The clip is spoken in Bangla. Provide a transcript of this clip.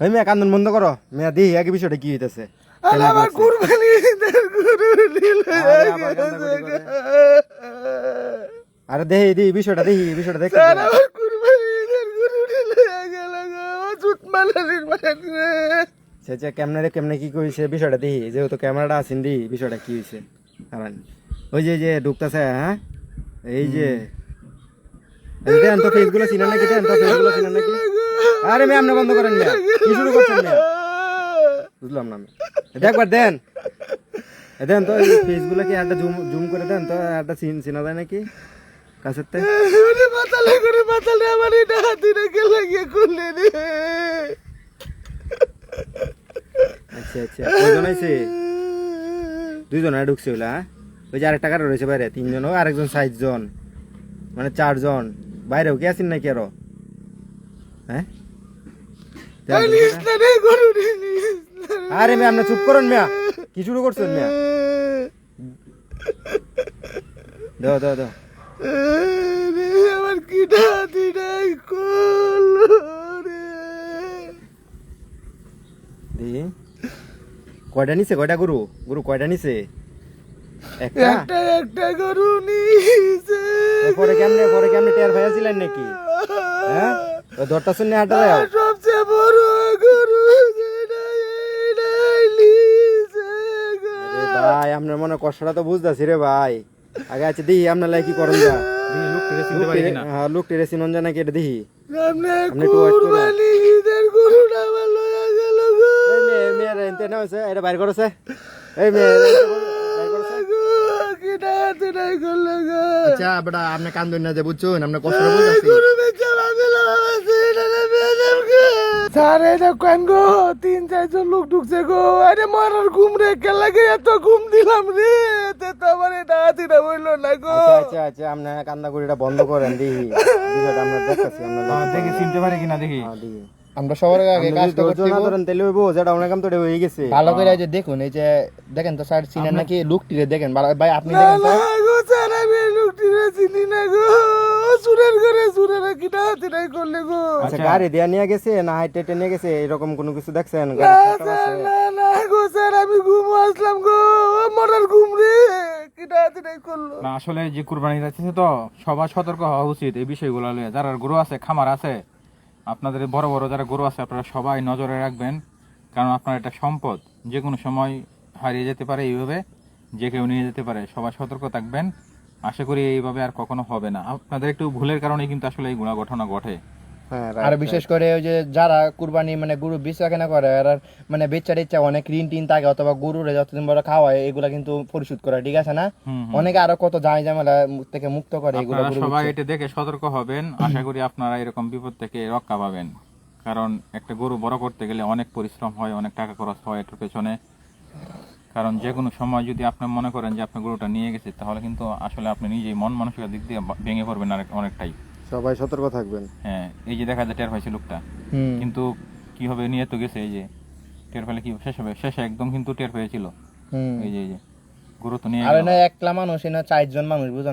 ওই মেয়া কান্দন বন্ধ করো। মেয়া দিই একই বিষয়টা কি হইতেছে? আমার কুরবানি আরে দেহি দি বিষয়টা দেহি বিষয়টা দেখ আমার কুরবানি গরু গেল জুত মালারির মানে সে যে কেমনে রে কেমনে কি কইছে বিষয়টা যেহেতু ক্যামেরাটা আছেন দি বিষয়টা কি হইছে? কারণ ওই যে যে ঢুকতাছে হ্যাঁ? এই যে দেন ফেসগুলো চিনেন নাকি? ফেসগুলো চিনেন নাকি? আরে মেয়ে আপনি বন্ধ করেন কি শুরু করছেন বুঝলাম না এটা একবার দেন। দেন তো এই ফেসগুলো কি একটা জুম জুম করে দেন তো একটা চিন চিনা যায় নাকি? কাছের তে। করে আমার এটা হাতি রেখে লাগিয়ে করলে রে। আচ্ছা আচ্ছা কয়জন আইছে? দুইজন আর ঢুকছে ওলা হ্যাঁ? ওই যে আরেকটা কারও রয়েছে বাইরে তিনজন ও আরেকজন জন মানে চারজন। বাইরেও কি আছেন নাকি আরও? হ্যাঁ? আরে মেয়ে আপনি চুপ করুন মেয়া। কি শুরু করছেন মেয়া? দাও দাও দাও। রে আমার দি? কয়টা নিছে? কয়টা গরু? গুরু কয়টা নিছে? একটা একটা গরু নিছে পরে কেমনে পরে কেমনে টের ভাইয়াছিলেন নাকি? হ্যাঁ? ওই দরটা শুনে হাঁটা সবচেয়ে বড় গরু ভাই আপনার মনে কষ্টটা তো বুঝতেছি রে ভাই। আগে আছে দেখি আপনার লাই কি করেন যা। হ্যাঁ লোক টেরে যা নাকি এটা দেখি আপনি একটু wait করুন। কুরবানি ঈদের গরুটা আমার লয়া গেল গো। মেয়ে মেয়ে রে না হইছে এটা বাইর করেছে? এই মেয়ে রে, এটা বাইর করেছে গো, কিটা হাতি নাই করল আচ্ছা বেটা আপনি কান্দুন না যে বুঝছুন? আপনার কষ্টটা এই বুঝতেছি গরু বেচা ভাগলো আছে এটা না বেজাম গো। স্যার এটা কেন গো তিন চারজন লোক ঢুকছে গো। আরে মরার ঘুম রে কে লাগে এত ঘুম দিলাম রে? তে তো আমার এটা হাতি বলল না গো। আচ্ছা আচ্ছা আচ্ছা আপনি কান্দা করিটা বন্ধ করেন দেখি। আমরা দেখতেছি আমরা দেখি। চিনতে পারি কিনা দেখি। হ্যাঁ, দেখি। আমরা সবার আগে আপনি কাজ না ধরেন তাহলে হইব যেটা অনেক কাম তো এটা হয়ে গেছে। ভালো করে এই যে দেখুন এই যে দেখেন তো স্যার চিনেন নাকি? লুকটিরে দেখেন ভাই আপনি দেখেন তো। না গো স্যার আমি এই চিনি না গো। সুরের ঘরে সুরের কিটা হাতি নাই করলে গো। আচ্ছা গাড়ি দিয়া নিয়ে গেছে না হাইটে টেনে গেছে এরকম কোনো কিছু দেখছেন? না? না না গো স্যার আমি ঘুম আসলাম গো। মরার ঘুম রে। কিটা হাতি করল। না আসলে যে কুরবানি যাচ্ছে তো সবার সতর্ক হওয়া উচিত এই বিষয়গুলো নিয়ে। যারা গরু আছে খামার আছে আপনাদের বড় বড় যারা গরু আছে, আপনারা সবাই নজরে রাখবেন, কারণ আপনার এটা সম্পদ। যে কোনো সময় হারিয়ে যেতে পারে এইভাবে, যে কেউ নিয়ে যেতে পারে। সবাই সতর্ক থাকবেন। আশা করি এইভাবে আর কখনো হবে না। আপনাদের একটু ভুলের কারণে কিন্তু আসলে এই গুণা ঘটনা ঘটে। আর বিশেষ করে ওই যে যারা কুরবানি মানে গরু বেচা কেনা করে আর মানে বেচার ইচ্ছা অনেক ঋণ টিন থাকে অথবা গরুরে যতদিন বড় খাওয়ায় এগুলা কিন্তু পরিশোধ করে ঠিক আছে না। অনেকে আরও কত জামাই ঝামেলা থেকে মুক্ত করে এগুলো সবাই এটা দেখে সতর্ক হবেন। আশা করি আপনারা এরকম বিপদ থেকে রক্ষা পাবেন। কারণ একটা গরু বড় করতে গেলে অনেক পরিশ্রম হয় অনেক টাকা খরচ হয় এটার পেছনে। কারণ যে কোনো সময় যদি আপনি মনে করেন যে আপনি গরুটা নিয়ে গেছে তাহলে কিন্তু আসলে আপনি নিজেই মন মানসিক দিক দিয়ে ভেঙে পড়বেন অনেক অনেকটাই। সবাই সতর্ক থাকবেন। হ্যাঁ এই যে দেখা যায় টের পাইছে লোকটা। হুম। কিন্তু কি হবে নিয়ে তো গেছে এই যে? টের পেলে কি শেষ হবে? শেষে একদম কিন্তু টের পেয়েছিল। এই যে এই যে। গুরুত্ব নিয়ে আরে না একলা মানুষ না চারজন মানুষ বুঝো না।